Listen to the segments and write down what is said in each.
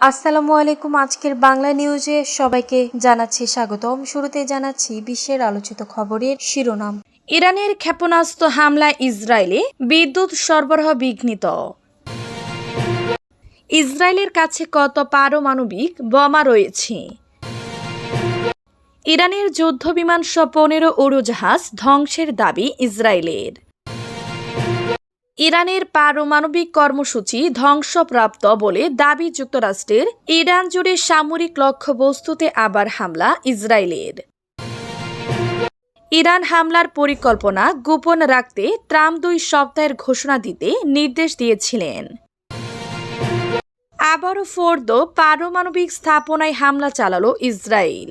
আসসালামু আলাইকুম। আজকের বাংলা নিউজে সবাইকে জানাচ্ছি স্বাগতম। শুরুতে জানাচ্ছি বিশ্বের আলোচিত খবরের শিরোনাম। ইরানের ক্ষেপণাস্ত্র হামলায় ইসরায়েলে বিদ্যুৎ সরবরাহ বিঘ্নিত। ইসরায়েলের কাছে কত পারমাণবিক বোমা রয়েছে? ইরানের যুদ্ধ বিমান সহ পনেরো উড়োজাহাজ ধ্বংসের দাবি ইসরায়েলের। ইরানের পারমাণবিক কর্মসূচি ধ্বংসপ্রাপ্ত বলে দাবি যুক্তরাষ্ট্রের। ইরান জুড়ে সামরিক লক্ষ্যবস্তুতে আবার হামলা ইসরায়েলের। ইরান হামলার পরিকল্পনা গোপন রাখতে ট্রাম্প দুই সপ্তাহের ঘোষণা দিতে নির্দেশ দিয়েছিলেন। আবারও ফোর্দ পারমাণবিক স্থাপনায় হামলা চালালো ইসরায়েল।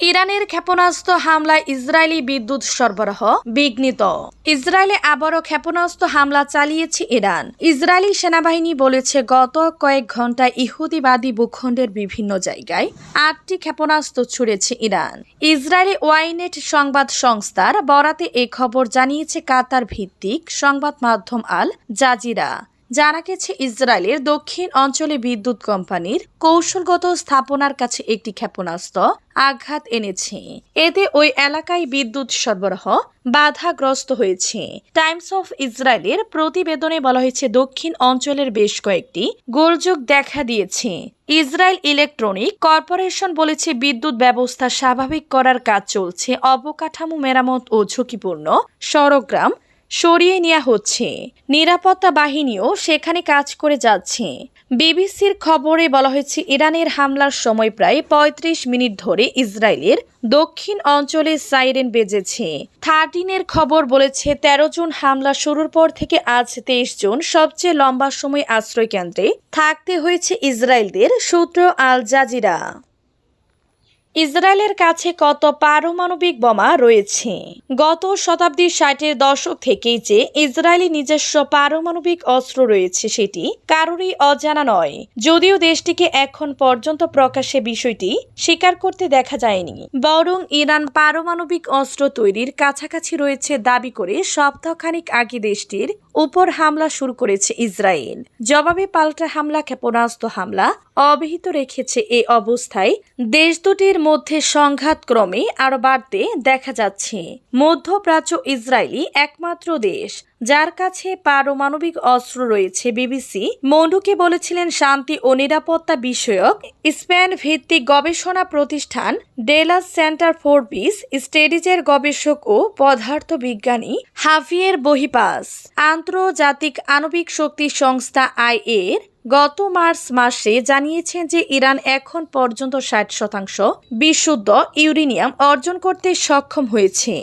ইরানের ক্ষেপণাস্ত্র হামলায় ইসরায়েলি বিদ্যুৎ সরবরাহ বিঘ্নিত। ইসরায়েলে আবারও ক্ষেপণাস্ত্র হামলা চালিয়েছে ইরান। ইসরায়েলি সেনাবাহিনী বলেছে, গত কয়েক ঘন্টায় ইহুদিবাদী ভূখণ্ডের বিভিন্ন জায়গায় আটটি ক্ষেপণাস্ত্র ছুড়েছে ইরান। ইসরায়েলি ওয়াইনেট সংবাদ সংস্থার বরাতে এ খবর জানিয়েছে কাতার ভিত্তিক সংবাদ মাধ্যম আল জাজিরা। জানা গেছে, ইসরায়েলের দক্ষিণ অঞ্চলে বিদ্যুৎ কোম্পানির কৌশলগত স্থাপনার কাছে একটি ক্ষেপণাস্ত্র আঘাত এনেছে। এতে ওই এলাকায় বিদ্যুৎ সরবরাহ বাধাগ্রস্ত হয়েছে। টাইমস অফ ইসরায়েলের প্রতিবেদনে বলা হয়েছে, দক্ষিণ অঞ্চলের বেশ কয়েকটি গোলযোগ দেখা দিয়েছে। ইসরায়েল ইলেকট্রনিক কর্পোরেশন বলেছে, বিদ্যুৎ ব্যবস্থা স্বাভাবিক করার কাজ চলছে। অবকাঠামো মেরামত ও ঝুঁকিপূর্ণ। সড়গ্রাম সরিয়ে নেওয়া হচ্ছে। নিরাপত্তা বাহিনীও সেখানে কাজ করে যাচ্ছে। বিবিসির খবরে বলা হয়েছে, ইরানের হামলার সময় প্রায় ৩৫ মিনিট ধরে ইসরায়েলের দক্ষিণ অঞ্চলে সাইরেন বেজেছে। থার্টিনের খবর বলেছে ১৩ জুন হামলা শুরুর পর থেকে আজ তেইশ জুন সবচেয়ে লম্বা সময় আশ্রয় কেন্দ্রে থাকতে হয়েছে ইসরায়েলদের সূত্র আল জাজিরা। ইসরায়েলের কাছে কত পারমাণবিক বোমা রয়েছে? গত শতাব্দীর ষাটের দশক থেকেই যে ইসরায়েলি নিজস্ব পারমাণবিক অস্ত্র রয়েছে সেটি কারোরই অজানা নয়। যদিও দেশটিকে এখন পর্যন্ত প্রকাশ্যে বিষয়টি স্বীকার করতে দেখা যায়নি, বরং ইরান পারমাণবিক অস্ত্র তৈরির কাছাকাছি রয়েছে দাবি করে সপ্তাহখানিক আগে দেশটির উপর হামলা শুরু করেছে ইসরায়েল। জবাবে পাল্টা হামলা, ক্ষেপণাস্ত্র হামলা অব্যাহত রেখেছে এ অবস্থায় দেশ দুটির মধ্যে সংঘাত ক্রমে আরও বাড়তে দেখা যাচ্ছে। মধ্যপ্রাচ্য ইসরায়েলি একমাত্র দেশ, যার কাছে পারমাণবিক অস্ত্র রয়েছে বিবিসি। মন্ডুকে বলেছিলেন শান্তি ও নিরাপত্তা বিষয়ক স্পেন ভিত্তিক গবেষণা প্রতিষ্ঠান ডেলাস সেন্টার ফর পিস, স্টেডিজের গবেষক ও পদার্থ বিজ্ঞানী হাভিয়ের বহিপাস। আন্তর্জাতিক আণবিক শক্তি সংস্থা আই এর গত মার্চ মাসে জানিয়েছেন যে ইরান এখন পর্যন্ত ষাট শতাংশ বিশুদ্ধ ইউরেনিয়াম অর্জন করতে সক্ষম হয়েছে।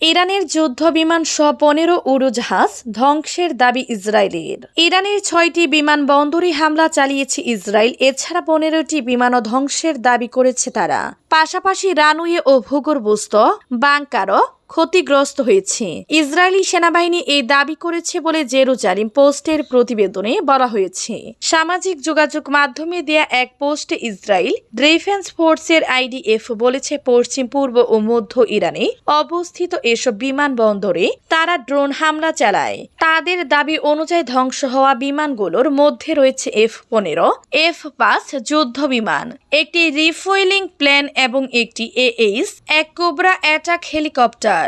ইরানের যুদ্ধ বিমান সহ পনেরো উড়োজাহাজ ধ্বংসের দাবি ইসরায়েলের। ইরানের ছয়টি বিমানবন্দরে হামলা চালিয়েছে ইসরায়েল, এছাড়া পনেরোটি বিমানও ধ্বংসের দাবি করেছে তারা। পাশাপাশি রানওয়ে ও ভূগর্ভস্থ বাংকারও ক্ষতিগ্রস্ত হয়েছে। ইসরায়েলি সেনাবাহিনী এই দাবি করেছে বলে জেরুজালিম পোস্টের প্রতিবেদনে বলা হয়েছে। সামাজিক যোগাযোগ মাধ্যমে দেয়া এক পোস্টে ইসরায়েল ডিফেন্স ফোর্সের আইডিএফ বলেছে, পশ্চিম, পূর্ব ও মধ্য ইরানে অবস্থিত এসব বিমানবন্দরে তারা ড্রোন হামলা চালায়। তাদের দাবি অনুযায়ী ধ্বংস হওয়া বিমানগুলোর মধ্যে রয়েছে এফ পনেরো, এফ পাঁচ যুদ্ধ বিমান একটি রিফুয়েলিং প্লেন এবং একটি এএইচ এক কোবরা অ্যাটাক হেলিকপ্টার।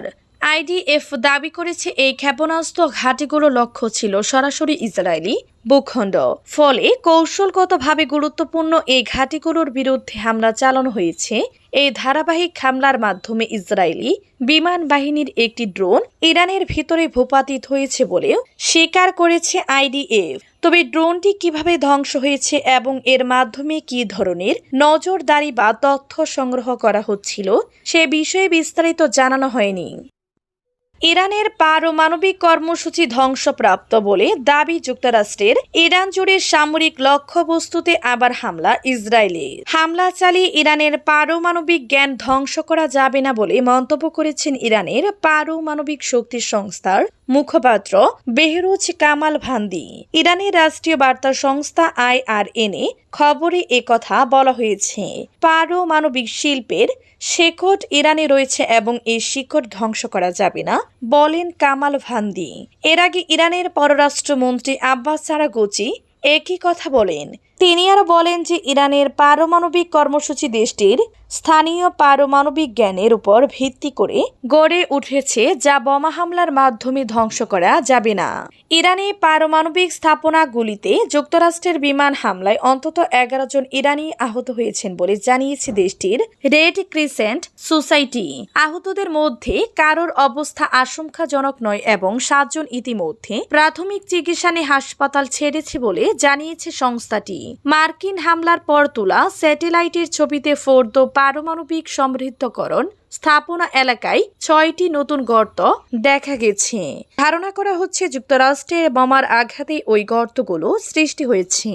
আইডিএফ দাবি করেছে, এই ক্ষেপণাস্ত্র ঘাঁটিগুলো লক্ষ্য ছিল সরাসরি ইসরায়েলি ভূখণ্ড। ফলে কৌশলগতভাবে গুরুত্বপূর্ণ এই ঘাঁটিগুলোর বিরুদ্ধে হামলা চালানো হয়েছে। এই ধারাবাহিক হামলার মাধ্যমে ইসরায়েলি বিমান বাহিনীর একটি ড্রোন ইরানের ভিতরে ভূপাতিত হয়েছে বলেও স্বীকার করেছে আইডিএফ। তবে ড্রোনটি কীভাবে ধ্বংস হয়েছে এবং এর মাধ্যমে কি ধরনের নজরদারি বা তথ্য সংগ্রহ করা হচ্ছিল, সে বিষয়ে বিস্তারিত জানানো হয়নি। ইরানের পারমাণবিক কর্মসূচি ধ্বংসপ্রাপ্ত বলে দাবি যুক্তরাষ্ট্রের। ইরান জুড়ে সামরিক লক্ষ্যবস্তুতে আবার হামলা, ইসরায়েলে। হামলা চালিয়ে ইরানের পারমাণবিক জ্ঞান ধ্বংস করা যাবে না বলে মন্তব্য করেছেন ইরানের পারমাণবিক শক্তি সংস্থার মুখপাত্র বেহরুজ কামাল ভান্দি ইরানের রাষ্ট্রীয় বার্তা সংস্থা আইআরএনএ খবরে একথা বলা হয়েছে। পারমাণবিক শিল্পের শেকট ইরানে রয়েছে এবং এই শিকট ধ্বংস করা যাবে না, বলেন কামাল ভান্দি এর আগে ইরানের পররাষ্ট্রমন্ত্রী আব্বাস সারাগোচি একই কথা বলেন। তিনি আরও বলেন যে ইরানের পারমাণবিক কর্মসূচি দেশটির স্থানীয় পারমাণবিক জ্ঞানের উপর ভিত্তি করে গড়ে উঠেছে যা বোমা হামলার মাধ্যমে ধ্বংস করা যাবে না। ইরানে পারমাণবিক স্থাপনাগুলিতে যুক্তরাষ্ট্রের বিমান হামলায় অন্তত এগারো জন ইরানি আহত হয়েছেন বলে জানিয়েছে দেশটির রেড ক্রিসেন্ট সোসাইটি আহতদের মধ্যে কারোর অবস্থা আশঙ্কাজনক নয় এবং সাতজন ইতিমধ্যে প্রাথমিক চিকিৎসা নিয়ে হাসপাতাল ছেড়েছে বলে জানিয়েছে সংস্থাটি। মার্কিন হামলার পর তোলা স্যাটেলাইটের ছবিতে ফোর্দ পারমাণবিক সমৃদ্ধকরণ স্থাপনা এলাকায় ছয়টি নতুন গর্ত দেখা গেছে। ধারণা করা হচ্ছে যুক্তরাষ্ট্রের বোমার আঘাতে ওই গর্তগুলো সৃষ্টি হয়েছে।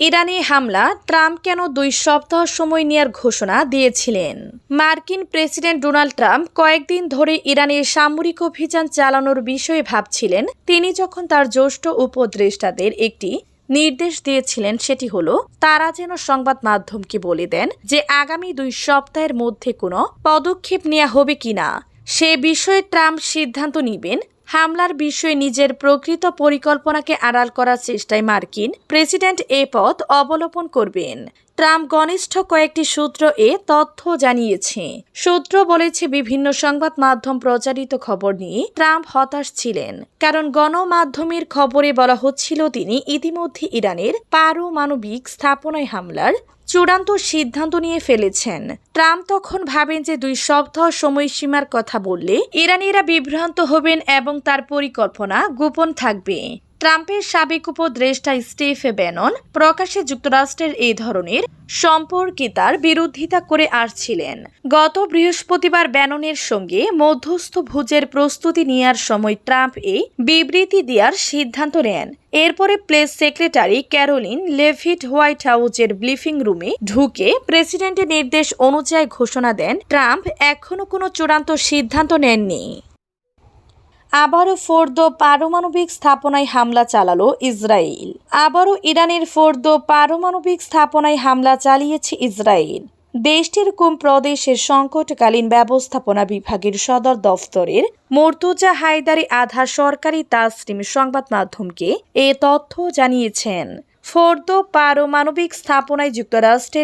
ইরানি হামলা, ট্রাম্প কেন দুই সপ্তাহ সময় নেওয়ার ঘোষণা দিয়েছিলেন? মার্কিন প্রেসিডেন্ট ডোনাল্ড ট্রাম্প কয়েকদিন ধরে ইরানের সামরিক অভিযান চালানোর বিষয়ে ভাবছিলেন। তিনি যখন তার জ্যেষ্ঠ উপদেষ্টাদের একটি নির্দেশ দিয়েছিলেন সেটি হল, তারা যেন সংবাদ মাধ্যমকে বলে দেন যে আগামী দুই সপ্তাহের মধ্যে কোনো পদক্ষেপ নেওয়া হবে কিনা সে বিষয়ে ট্রাম্প সিদ্ধান্ত নেবেন। হামলার বিষয়ে নিজের প্রকৃত পরিকল্পনাকে আড়াল করার চেষ্টায় মার্কিন প্রেসিডেন্ট এ পথ অবলম্বন করবেন। ট্রাম্প ঘনিষ্ঠ কয়েকটি সূত্র এ তথ্য জানিয়েছে। সূত্র বলেছে, বিভিন্ন সংবাদ মাধ্যম প্রচারিত খবর নিয়ে ট্রাম্প হতাশ ছিলেন। কারণ গণমাধ্যমের খবরে বলা হচ্ছিল, তিনি ইতিমধ্যে ইরানের পারমাণবিক স্থাপনায় হামলার চূড়ান্ত সিদ্ধান্ত নিয়ে ফেলেছেন। ট্রাম্প তখন ভাবেন যে, দুই সপ্তাহ সময়সীমার কথা বললে ইরানিরা বিভ্রান্ত হবেন এবং তার পরিকল্পনা গোপন থাকবে। ট্রাম্পের সাবেক উপদেষ্টা স্টিভ ব্যানন প্রকাশ্যে যুক্তরাষ্ট্রের এই ধরনের সম্পর্কিতার বিরোধিতা করে আসছিলেন। গত বৃহস্পতিবার ব্যাননের সঙ্গে মধ্যস্থ ভোজের প্রস্তুতি নেওয়ার সময় ট্রাম্প এই বিবৃতি দেওয়ার সিদ্ধান্ত নেন। এরপরে press secretary Caroline Leavitt White হাউসের ব্লিফিং রুমে ঢুকে প্রেসিডেন্টের নির্দেশ অনুযায়ী ঘোষণা দেন। ট্রাম্প এখনও কোনো চূড়ান্ত সিদ্ধান্ত নেননি। আবারও ফোর্দ পারমাণবিক স্থাপনায় হামলা চালালো ইসরায়েল। আবারও ইরানের ফোর্দ পারমাণবিক স্থাপনায় হামলা চালিয়েছে ইসরায়েল। দেশটির কুম প্রদেশের সংকটকালীন ব্যবস্থাপনা বিভাগের সদর দফতরের মর্তুজা হায়দারি আধা সরকারি তাসরিম সংবাদ মাধ্যমকে এ তথ্য জানিয়েছেন। ফোর্দ পারমাণবিক স্থাপনায় যুক্তরাষ্ট্রের